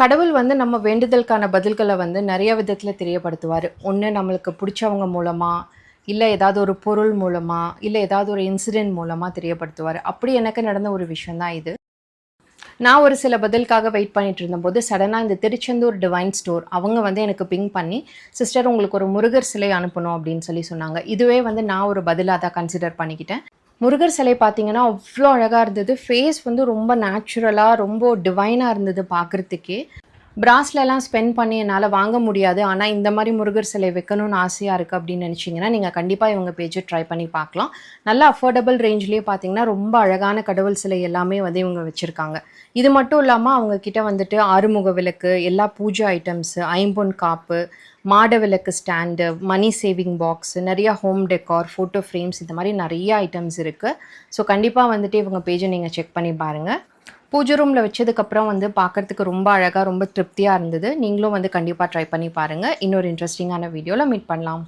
கடவுள் வந்து நம்ம வேண்டுதலுக்கான பதில்களை வந்து நிறைய விதத்தில் தெரியப்படுத்துவார். ஒன்று நம்மளுக்கு பிடிச்சவங்க மூலமாக இல்லை ஏதாவது ஒரு பொருள் மூலமாக இல்லை ஏதாவது ஒரு இன்சிடென்ட் மூலமாக தெரியப்படுத்துவார். அப்படி எனக்கு நடந்த ஒரு விஷயந்தான் இது. நான் ஒரு சில பதிலுக்காக வெயிட் பண்ணிட்டு இருந்தபோது சடனாக இந்த திருச்செந்தூர் டிவைன் ஸ்டோர் அவங்க வந்து எனக்கு பிங் பண்ணி சிஸ்டர் உங்களுக்கு ஒரு முருகர் சிலை அனுப்பணும் அப்படின்னு சொல்லி சொன்னாங்க. இதுவே வந்து நான் ஒரு பதிலாக தான் கன்சிடர் பண்ணிக்கிட்டேன். முருகர் சிலை பார்த்தீங்கன்னா அவ்வளோ அழகாக இருந்தது. ஃபேஸ் வந்து ரொம்ப நேச்சுரலாக ரொம்ப டிவைனாக இருந்தது பார்க்குறதுக்கே பிராஸ்லெலாம் ஸ்பெண்ட் பண்ணி என்னால் வாங்க முடியாது. ஆனால் இந்த மாதிரி முருகர் சிலை வைக்கணும்னு ஆசையாக இருக்குது அப்படின்னு நினச்சிங்கன்னா நீங்கள் கண்டிப்பாக இவங்க பேஜை ட்ரை பண்ணி பார்க்கலாம். நல்ல அஃபோர்டபுள் ரேஞ்ச்லேயே பார்த்தீங்கன்னா ரொம்ப அழகான கடவுள் சிலை எல்லாமே வந்து இவங்க வச்சுருக்காங்க. இது மட்டும் இல்லாமல் அவங்கக்கிட்ட வந்துட்டு ஆறுமுக விளக்கு எல்லா பூஜை ஐட்டம்ஸு ஐம்பொன் காப்பு மாட விளக்கு ஸ்டாண்டு மணி சேவிங் பாக்ஸ் நிறைய ஹோம் டெக்கார் ஃபோட்டோ ஃப்ரேம்ஸ் இந்த மாதிரி நிறைய ஐட்டம்ஸ் இருக்குது ஸோ கண்டிப்பாக வந்துட்டு இவங்க பேஜை நீங்கள் செக் பண்ணி பாருங்கள் பூஜை ரூமில் வச்சதுக்கப்புறம் வந்து பார்க்கறதுக்கு ரொம்ப அழகாக ரொம்ப திருப்தியாக இருந்தது. நீங்களும் வந்து கண்டிப்பாக ட்ரை பண்ணி பாருங்கள் இன்னொரு இன்ட்ரெஸ்டிங்கான வீடியோவில் மீட் பண்ணலாம்.